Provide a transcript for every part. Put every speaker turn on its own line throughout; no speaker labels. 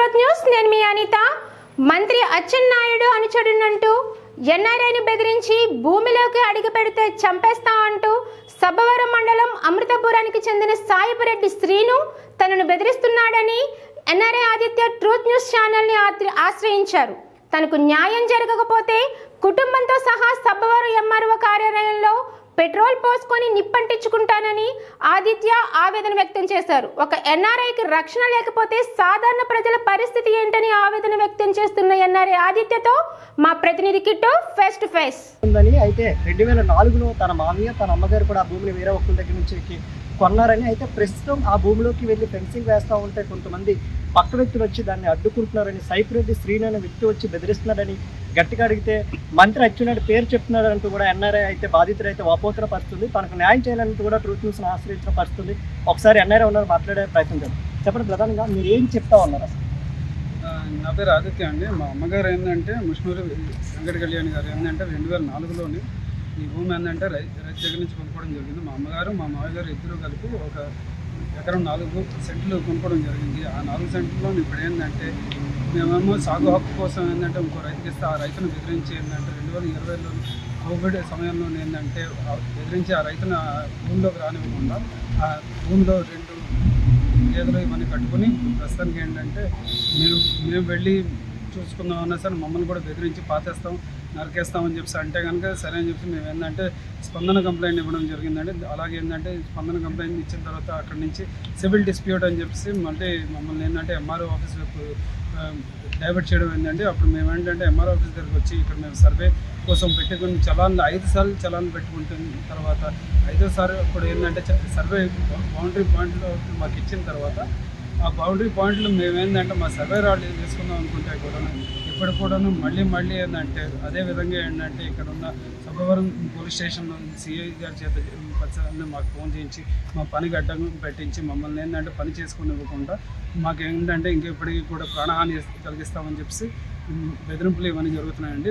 Truth news నేను మీ అనిత. మంత్రి అచ్చెన్నాయుడు అనుచరునంటూ ఎన్ఆర్ఐని బెదిరించి భూమిలోకి అడుగు పెడితే చంపేస్తా అంటూ సబ్బవరం మండలం అమృతపురానికి చెందిన సాయిపురెడ్డి శ్రీను తనను బెదిరిస్తున్నాడని ఎన్ఆర్ఐ ఆదిత్య ట్రూత్ న్యూస్ ఛానల్ని ఆశ్రయించారు. తనకు న్యాయం జరగకపోతే కుటుంబంతో సహా సబ్బవరం ఎంఆర్ఓ కార్యాలయంలో పెట్రోల్ పోసుకొని నిప్పంటించుకుంటానని ఆదిత్య ఆవేదన వ్యక్తం చేశారు. ఒక ఎన్ఆర్ఐకి రక్షణ లేకపోతే సాధారణ ప్రజల పరిస్థితి ఏంటని ఆవేదన వ్యక్తం చేస్తున్న ఎన్ఆర్ఐ ఆదిత్యతో మా ప్రతినిధి కిట్టు ఫేస్ టు ఫేస్
ఉందని అయితే రెండు వేల నాలుగులో తన మామయ్య తన అమ్మగారు కూడా ఆ భూమిని వేరే ఒకరి దగ్గర నుంచి కొన్నారని అయితే ప్రస్తుతం ఆ భూమిలోకి వెళ్ళి ఫెన్సింగ్ వేస్తూ ఉంటే కొంతమంది పక్క వ్యక్తులు వచ్చి దాన్ని అడ్డుకుంటున్నారని సైపురెడ్డి రెడ్డి అనే వ్యక్తి వచ్చి బెదిరిస్తున్నారని గట్టిగా అడిగితే మంత్రి అచ్చున్నాడు పేరు చెప్తున్నాడంటూ కూడా ఎన్ఆర్ఐ అయితే బాధితులు అయితే వాపోతన పరుస్తుంది తనకు న్యాయం చేయాలంటూ కూడా ట్రూత్ న్యూస్ని ఆశ్రయించిన పరిస్థితుంది. ఒకసారి ఎన్ఆర్ఐ ఉన్నారు మాట్లాడే ప్రయత్నం చేద్దాం. చెప్పండి ప్రధానంగా మీరు ఏం చెప్తా ఉన్నారు అసలు?
నా పేరు ఆదిత్య అండి. మా అమ్మగారు ఏంటంటే ముష్నూరు వెంకట కళ్యాణ్ గారు ఏంటంటే రెండు వేల నాలుగులోనే ఈ భూమి ఏంటంటే రై రైతు దగ్గర నుంచి కొనుక్కోవడం జరిగింది. మా అమ్మగారు మా మామగారు ఇద్దరు కలిపి ఒక ఎకరం నాలుగు సెంట్లు కొనుక్కోవడం జరిగింది. ఆ నాలుగు సెంట్లలో ఇప్పుడు ఏంటంటే మేమేమో సాగు హక్కు కోసం ఏంటంటే ఇంకో రైతుకి ఇస్తే ఆ రైతును బెదిరించి ఏంటంటే రెండు వేల ఇరవైలో కోవిడ్ సమయంలో ఏంటంటే బెదిరించి ఆ రైతును ఆ భూమిలోకి రానివ్వకుండా ఆ భూమిలో రెండు గేదెలు ఇవన్నీ కట్టుకుని ప్రస్తుతానికి ఏంటంటే మేము మేము వెళ్ళి చూసుకుందాం అన్నా సరే మమ్మల్ని కూడా బెదిరించి పాతేస్తాం. నరికేస్తామని చెప్పి అంటే కనుక సరే అని చెప్పి మేము ఏంటంటే స్పందన కంప్లైంట్ ఇవ్వడం జరిగిందండి. అలాగే ఏంటంటే స్పందన కంప్లైంట్ ఇచ్చిన తర్వాత అక్కడ నుంచి సివిల్ డిస్ప్యూట్ అని చెప్పేసి మళ్ళీ మమ్మల్ని ఏంటంటే ఎంఆర్ఓ ఆఫీస్ డైవర్ట్ చేయడం ఏంటంటే అప్పుడు మేము ఏంటంటే ఎంఆర్ఓ ఆఫీస్ దగ్గరికి వచ్చి ఇక్కడ మేము సర్వే కోసం పెట్టుకుని చలాన్లు ఐదు సార్లు చలాన్లు పెట్టుకుంటున్న తర్వాత ఐదో సారి ఇప్పుడు ఏంటంటే సర్వే బౌండరీ పాయింట్లో మాకు ఇచ్చిన తర్వాత ఆ బౌండరీ పాయింట్లు మేము ఏంటంటే మా సర్వే రాళ్ళు తీసుకుందాం అనుకుంటే కూడా ఇప్పుడు కూడాను మళ్ళీ మళ్ళీ ఏంటంటే అదే విధంగా ఏంటంటే ఇక్కడ ఉన్న సభవరం పోలీస్ స్టేషన్లో సిఐ గారి చేత పచ్చని మాకు ఫోన్ చేయించి మా పని గడ్డం పెట్టించి మమ్మల్ని ఏంటంటే పని చేసుకుని ఇవ్వకుండా మాకు ఏంటంటే ఇంకెప్పటికీ కూడా ప్రాణహాని కలిగిస్తామని చెప్పేసి బెదిరింపులు ఇవన్నీ జరుగుతున్నాయండి.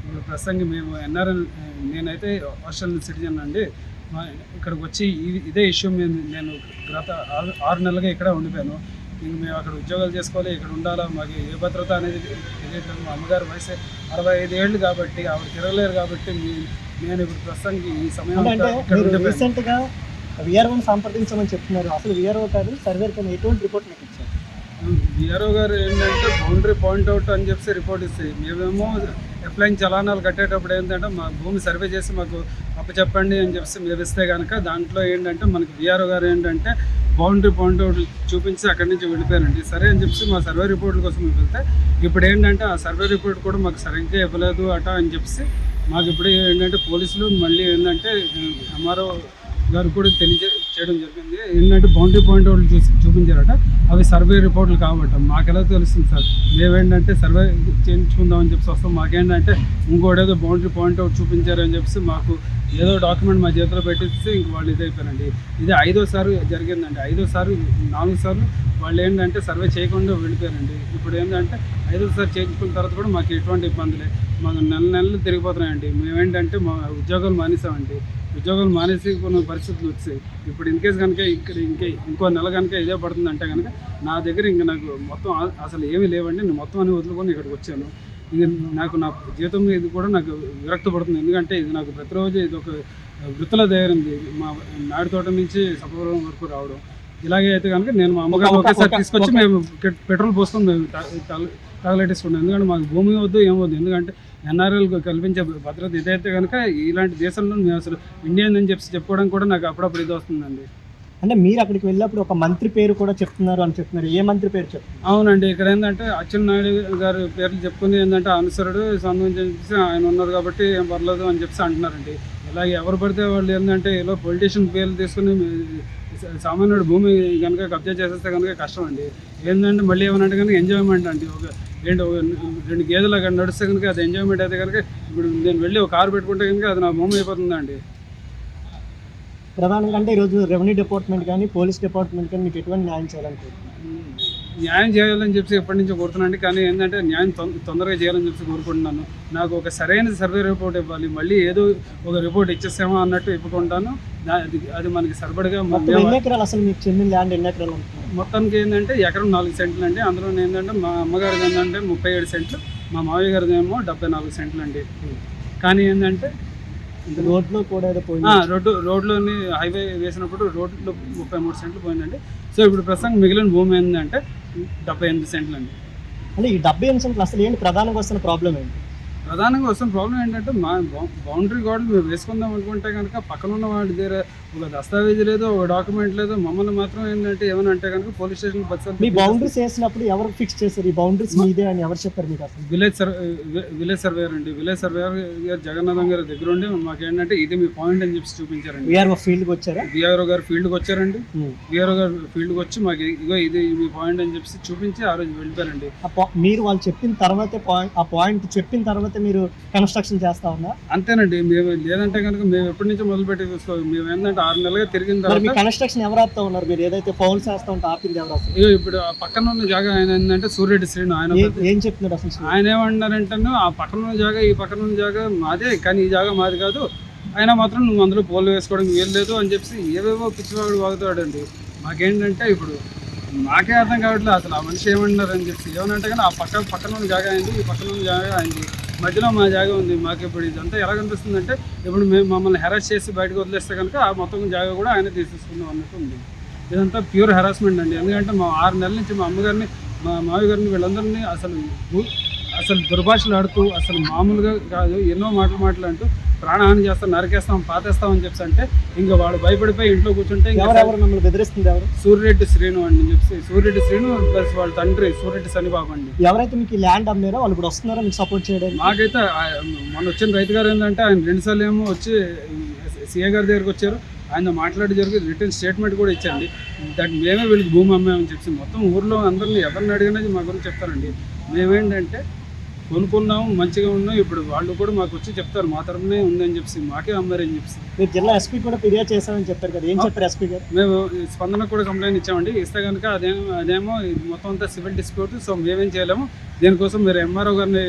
ఇప్పుడు ప్రస్తుతానికి మేము ఎన్ఆర్ఎల్ నేనైతే ఆస్ట్రేలియన్ సిటిజన్ అండి. మా ఇక్కడికి వచ్చి ఇదే ఇష్యూ మేము నేను గత ఆరు ఆరు నెలలుగా ఇక్కడ ఉండిపోయాను. ఇంక మేము అక్కడ ఉద్యోగాలు చేసుకోవాలి ఇక్కడ ఉండాలా మాకు ఏ భద్రత అనేది తెలియదు మా అమ్మగారు వయసు అరవై ఐదు ఏళ్ళు కాబట్టి ఆవిడ తిరగలేరు కాబట్టి నేను ఇప్పుడు ప్రస్తుతానికి ఈ సమయం
గా విఆర్ఓని సంప్రదించమని చెప్తున్నారు. అసలు విఆర్ఓ కాదు సర్వేర్ కానీ ఎటువంటి రిపోర్ట్ మీకు ఇచ్చారు?
బిఆర్ఓ గారు ఏంటంటే బౌండరీ పాయింట్ అవుట్ అని చెప్పి రిపోర్ట్ ఇస్తాయి మేమేమో ఎఫ్లైన్ చలానాలు కట్టేటప్పుడు ఏంటంటే మా భూమి సర్వే చేసి మాకు అప్పచెప్పండి అని చెప్పి మేము ఇస్తే కనుక దాంట్లో ఏంటంటే మనకి బీఆర్ఓ గారు ఏంటంటే బౌండరీ పాయింట్ చూపించి అక్కడి నుంచి వెళ్ళిపోయారండి. సరే అని చెప్పి మా సర్వే రిపోర్ట్ కోసం మేము వెళ్తే ఇప్పుడు ఏంటంటే ఆ సర్వే రిపోర్ట్ కూడా మాకు సరిగ్గా ఇవ్వలేదు అట అని చెప్పి మాకు ఇప్పుడు ఏంటంటే పోలీసులు మళ్ళీ ఏంటంటే ఎంఆర్ఓ గారు కూడా తెలియజే చేయడం జరిగింది. ఏంటంటే బౌండరీ పాయింట్ వాళ్ళు చూసి చూపించారట. అవి సర్వే రిపోర్ట్లు కాబట్ట. మాకెలా తెలుస్తుంది సార్? మేమేంటంటే సర్వే చేయించుకుందామని చెప్పి వస్తాం. మాకేంటంటే ఇంకోటేదో బౌండరీ పాయింట్ అవుట్ చూపించారని చెప్పి మాకు ఏదో డాక్యుమెంట్ మా చేతిలో పెట్టిస్తే ఇంక వాళ్ళు ఇదైపోయారండి ఇది ఐదోసారి జరిగిందండి. ఐదోసారి నాలుగు సార్లు వాళ్ళు ఏంటంటే సర్వే చేయకుండా వెళ్ళిపోయారండి. ఇప్పుడు ఏంటంటే ఐదోసారి చేయించుకున్న తర్వాత కూడా మాకు ఎటువంటి ఇబ్బందులే మాకు నెల నెలలు తిరిగిపోతున్నాయండి. మేమేంటంటే మా ఉద్యోగాలు మానేసామండి. ఉద్యోగాలు మానేసి కొన్ని పరిస్థితులు వచ్చాయి. ఇప్పుడు ఇన్ కేసు కనుక ఇక్కడ ఇంకే ఇంకో నెల కనుక ఇదే పడుతుంది అంటే కనుక నా దగ్గర ఇంకా నాకు మొత్తం అసలు ఏమీ లేవండి. నేను మొత్తం అని వదులుకొని ఇక్కడికి వచ్చాను. ఇంక నాకు నా జీతం ఇది కూడా నాకు విరక్తి పడుతుంది. ఎందుకంటే ఇది నాకు ప్రతిరోజు ఇది ఒక వృత్తుల తయారైంది. మా నాడు తోట నుంచి సపవరం వరకు రావడం. ఇలాగే అయితే కనుక నేను మా అమ్మగారు
ఒక-
ఒకేసారి
ఒక-
తీసుకొచ్చి మేము పెట్- పెట్రోల్ పోసుకొని మేము తా- తగ- తగలెట్టేసుకున్నాం ఎందుకంటే మాకు భూమి వద్దు ఏం వద్దు. ఎందుకంటే ఎన్ఆర్ఎల్ కల్పించే భద్రత ఇదైతే కనుక ఇలాంటి దేశంలో మేము అసలు ఇండియన్ అని చెప్పి చెప్పుకోవడం కూడా నాకు అప్పుడప్పుడు ఇది వస్తుందండి.
అంటే మీరు అక్కడికి వెళ్ళినప్పుడు ఒక మంత్రి పేరు కూడా చెప్తున్నారు అని చెప్తున్నారు. ఏ మంత్రి పేరు చెప్తున్నారు?
అవునండి. ఇక్కడ ఏంటంటే అచ్చెన్నాయుడు గారి పేర్లు చెప్పుకుని ఏంటంటే అనుసరుడు సంబంధించి ఆయన ఉన్నారు కాబట్టి ఏం పర్లేదు అని చెప్పి అంటున్నారండి. ఇలాగ ఎవరు పడితే వాళ్ళు ఏంటంటే ఇలా పొలిటీషియన్ పేర్లు తీసుకుని సామాన్యుడు భూమి కనుక కబ్జా చేసేస్తే కనుక కష్టం అండి. ఏంటంటే మళ్ళీ ఏమనంటే కనుక ఎంజాయ్మెంట్ అండి. ఒక రెండు రెండు గేదెలు అక్కడ నడిస్తే కనుక అది ఎంజాయ్మెంట్ అయితే కనుక ఇప్పుడు నేను వెళ్ళి ఒక కారు పెట్టుకుంటే కనుక అది నా భూమి అయిపోతుందండి.
ప్రధానంగా అంటే ఈరోజు రెవెన్యూ డిపార్ట్మెంట్ కానీ పోలీస్ డిపార్ట్మెంట్ కానీ మీకు ఎటువంటి న్యాయం చేయాలనుకుంటున్నాను
న్యాయం చేయాలని చెప్పి ఎప్పటి నుంచో కోరుతున్నాను కానీ ఏంటంటే న్యాయం తొందరగా చేయాలని చెప్పి కోరుకుంటున్నాను. నాకు ఒక సరైన సర్వే రిపోర్ట్ ఇవ్వాలి. మళ్ళీ ఏదో ఒక రిపోర్ట్ ఇచ్చేసామో అన్నట్టు ఇప్పుకుంటాను. దా- అది మనకి సరిపడగా
అసలు మీకు చెందిన ల్యాండ్ ఎన్ని ఎకరాలు ఉంటుంది
మొత్తానికి ఏంటంటే ఎకరం నాలుగు సెంట్లు అండి. అందులో ఏంటంటే మా అమ్మగారిది ఏంటంటే ముప్పై ఏడు సెంట్లు మా మావయ్య గారిది ఏమో డెబ్బై నాలుగు సెంట్లు అండి. కానీ ఏంటంటే
రోడ్లో కూడా
రోడ్డు రోడ్లోని హైవే వేసినప్పుడు రోడ్లో ముప్పై మూడు సెంట్లు పోయిందండి. సో ఇప్పుడు ప్రస్తుతం మిగిలిన భూమి ఏంటంటే డెబ్బై ఎనిమిది సెంట్లు అండి
అంటే ఈ డెబ్బై ఎనిమిది సెంట్లు అసలు ఏంటి ప్రధానంగా వస్తున్న ప్రాబ్లం ఏంటి?
ప్రధానంగా వస్తున్న ప్రాబ్లం ఏంటంటే మా బౌండరీ గోడలు మేము వేసుకుందాం అనుకుంటే కనుక పక్కన ఉన్న వాడి దగ్గర ఒక దస్తావేజ్ లేదు ఒక డాక్యుమెంట్ లేదు మమ్మల్ని మాత్రం ఏంటంటే ఏమైనా అంటే కనుక పోలీస్ స్టేషన్
మీ బౌండరీస్ వేసినప్పుడు ఎవరు ఫిక్స్ చేశారు? ఈ బౌండరీస్ మీదే అని ఎవరు చెప్పారు మీకు అసలు?
విలేజ్ సర్వే విలేజ్ సర్వేయర్ అండి. విలేజ్ సర్వేయర్ గారు జగన్నాథం గారి దగ్గర ఉండి మాకు ఏంటంటే ఇది మీ పాయింట్ అని చెప్పి చూపించారండి.
వీఆర్ఓ ఫీల్డ్కి వచ్చారా?
విఆర్ఓ గారు ఫీల్డ్కి వచ్చారండి. విఆర్ఓ గారు ఫీల్డ్కి వచ్చి మాకు ఇగో ఇది మీ పాయింట్ అని చెప్పి చూపించి ఆ రోజు వెళ్ళిపోయారండి.
మీరు వాళ్ళు చెప్పిన తర్వాతే పాయింట్ ఆ పాయింట్ చెప్పిన తర్వాత మీరు కన్స్ట్రక్షన్ చేస్తా ఉన్నా?
అంతేనండి మేము లేదంటే కనుక మేము ఎప్పటి నుంచో మొదలుపెట్టి చూసుకో మేము ఏంటంటే ఆరు నెలలుగా తిరిగిన
మరి మీ
తర్వాత
కన్స్ట్రక్షన్ ఎవరు ఆపుతా ఉన్నారు? మీరు ఏదైతే ఫౌల్స్ వేస్తా ఉంటే ఆపింది ఎవరు అసలు?
ఇప్పుడు ఆ పక్కన ఉన్న జాగా ఆయన ఏంటంటే సూర్యరెడ్డి శ్రీను ఆయన
ఏ- చెప్తున్నారు అసలు
ఆయన ఏమన్నారంటే ఆ పక్కన ఉన్న జాగా ఈ పక్కన ఉన్న జాగా మాదే కానీ ఈ జాగా మాది కాదు. అయినా మాత్రం నువ్వు అందులో పోలు వేసుకోవడానికి వీలు లేదు అని చెప్పి ఏవేవో పిచ్చివాడు వాగుతాడండి. మాకేంటంటే ఇప్పుడు మాకే అర్థం కావట్లేదు అసలు ఆ మనిషి ఏమన్నారని చెప్పి ఏమనంటే కానీ ఆ పక్క పక్కన ఉన్న జాగా అయింది ఈ పక్కన ఉన్న జాగా అయింది. మధ్యలో మా జాగా ఉంది మాకు ఇప్పుడు ఇదంతా ఎలా కనిపిస్తుందంటే ఇప్పుడు మేము మమ్మల్ని హెరాస్ చేసి బయటకు వదిలేస్తే కనుక ఆ మొత్తం జాగా కూడా ఆయన తీసేసుకుందాం అన్నట్టు ఉంది. ఇదంతా ప్యూర్ హెరాస్మెంట్ అండి. ఎందుకంటే మా ఆరు నెలల నుంచి మా అమ్మగారిని మా మావి గారిని వీళ్ళందరినీ అసలు అసలు దుర్భాషలు ఆడుతూ అసలు మామూలుగా కాదు ఎన్నో మాటలు మాట్లాడుతూ ప్రాణహాని చేస్తాం నరికేస్తాం పాతేస్తాం అని చెప్పి అంటే ఇంకా వాడు భయపడిపోయి ఇంట్లో కూర్చుంటే
ఎవరెవరు మిమ్మల్ని బెదిరిస్తుంది ఎవరు?
సూర్యరెడ్డి శ్రీను అండి అని చెప్పి సూర్యరెడ్డి శ్రీను ప్లస్ వాళ్ళ తండ్రి సూర్యరెడ్డి శనిబాబు అండి.
ఎవరైతే మీకు ల్యాండ్ అమ్మారో వాళ్ళు ఇప్పుడు వస్తున్నారా మీకు సపోర్ట్ చేయడానికి?
మాకైతే మొన్న వచ్చిన రైతు గారు ఏంటంటే ఆయన రెండుసార్లు ఏమో వచ్చి సీఏ గారి దగ్గరికి వచ్చారు. ఆయన మాట్లాడి జరిగి రిటర్న్ స్టేట్మెంట్ కూడా ఇచ్చండి దట్ మేమే వీళ్ళకి భూమి అమ్మామని చెప్పి మొత్తం ఊర్లో అందరిని ఎవరిని అడిగినా మా గురించి చెప్తారండి. మేమేంటంటే కొనుక్కున్నాము మంచిగా ఉన్నాం. ఇప్పుడు వాళ్ళు కూడా మాకు వచ్చి చెప్తారు మా తరపునే ఉందని చెప్పి మాకే అమ్మారని చెప్పి
మీరు జిల్లా ఎస్పీ కూడా ఫిర్యాదు చేశామని చెప్పారు కదా. ఏం చెప్పారు ఎస్పీ గారు?
మేము స్పందన కూడా కంప్లైంట్ ఇచ్చామండి. ఇస్తే కనుక అదేమో అదేమో ఇది మొత్తం అంతా సివిల్ డిస్ప్యూట్ సో మేమేం చేయలేము. దీనికోసం మీరు ఎంఆర్ఓ గారిని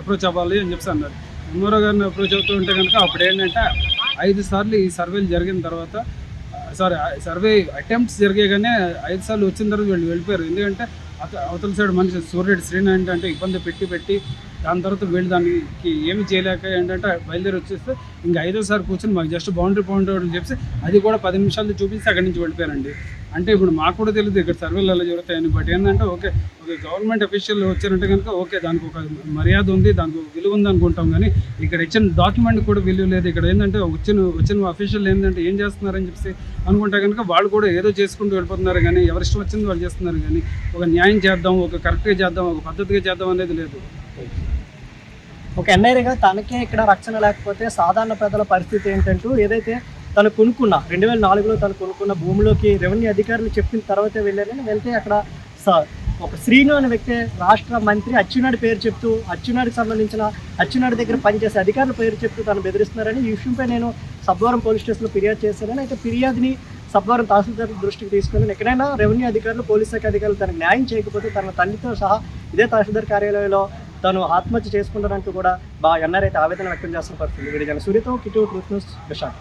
అప్రోచ్ అవ్వాలి అని చెప్పి అన్నారు. ఎంఆర్ఓ గారిని అప్రోచ్ అవుతూ ఉంటే కనుక అప్పుడు ఏంటంటే ఐదు సార్లు ఈ సర్వేలు జరిగిన తర్వాత సారీ సర్వే అటెంప్ట్స్ జరిగానే ఐదు సార్లు వచ్చిన తర్వాత వీళ్ళు వెళ్ళిపోయారు. ఎందుకంటే అవతల సైడ్ మనిషి సూర్యుడు శ్రీను ఏంటంటే ఇబ్బంది పెట్టి పెట్టి దాని తర్వాత వీళ్ళు దానికి ఏమి చేయలేక ఏంటంటే బయలుదేరి వచ్చేస్తే ఇంకా ఐదోసారి కూర్చొని మాకు జస్ట్ బౌండరీ బౌండరీ చెప్పేసి అది కూడా పది నిమిషాలు చూపించి అక్కడి నుంచి వెళ్ళిపోయారండి. అంటే ఇప్పుడు మాకు కూడా తెలియదు ఇక్కడ సర్వేలు అలా జరుగుతాయని. బట్ ఏంటంటే ఓకే ఒక గవర్నమెంట్ అఫీషియల్ వచ్చారంటే కనుక ఓకే దానికి ఒక మర్యాద ఉంది దానికి ఒక విలువ ఉంది అనుకుంటాం కానీ ఇక్కడ ఇచ్చిన డాక్యుమెంట్ కూడా విలువ లేదు. ఇక్కడ ఏంటంటే వచ్చిన వచ్చిన అఫీషియల్ ఏంటంటే ఏం చేస్తున్నారని చెప్పి అనుకుంటే కనుక వాళ్ళు కూడా ఏదో చేసుకుంటూ వెళ్ళిపోతున్నారు కానీ ఎవరి ఇష్టం వచ్చింది వాళ్ళు చేస్తున్నారు కానీ ఒక న్యాయం చేద్దాం ఒక కరెక్ట్గా చేద్దాం ఒక పద్ధతిగా చేద్దాం అనేది లేదు.
ఒక ఎన్ఐరీగా తనకే ఇక్కడ రక్షణ లేకపోతే సాధారణ ప్రజల పరిస్థితి ఏంటంటూ ఏదైతే తను కొనుక్కున్న రెండు వేల నాలుగులో తను కొనుక్కున్న భూమిలోకి రెవెన్యూ అధికారులు చెప్పిన తర్వాతే వెళ్ళారని వెళ్తే అక్కడ స- ఒక శ్రీను అనే వ్యక్తి రాష్ట్ర మంత్రి అచ్చెన్నాయుడు పేరు చెప్తూ అచ్చెన్నాయుడికి సంబంధించిన అచ్చెన్నాయుడు దగ్గర పనిచేసే అధికారుల పేరు చెప్తూ తను బెదిరిస్తున్నారని ఈ విషయంపై నేను సబ్వరం పోలీస్ స్టేషన్లో ఫిర్యాదు చేశానని అయితే ఫిర్యాదుని సబ్వరం తహసీల్దార్ దృష్టికి తీసుకుని ఎక్కడైనా రెవెన్యూ అధికారులు పోలీస్ శాఖ అధికారులు తనకు న్యాయం చేయకపోతే తన తండ్రితో సహా ఇదే తహసీల్దార్ కార్యాలయంలో తను ఆత్మహత్య చేసుకుంటారంటూ కూడా బా ఎన్ఆర్ అయితే ఆవేదన వ్యక్తం చేస్తున్న పరిస్థితి వీడి సూర్యతో కిటూ ట్రూత్ న్యూస్ విశాఖ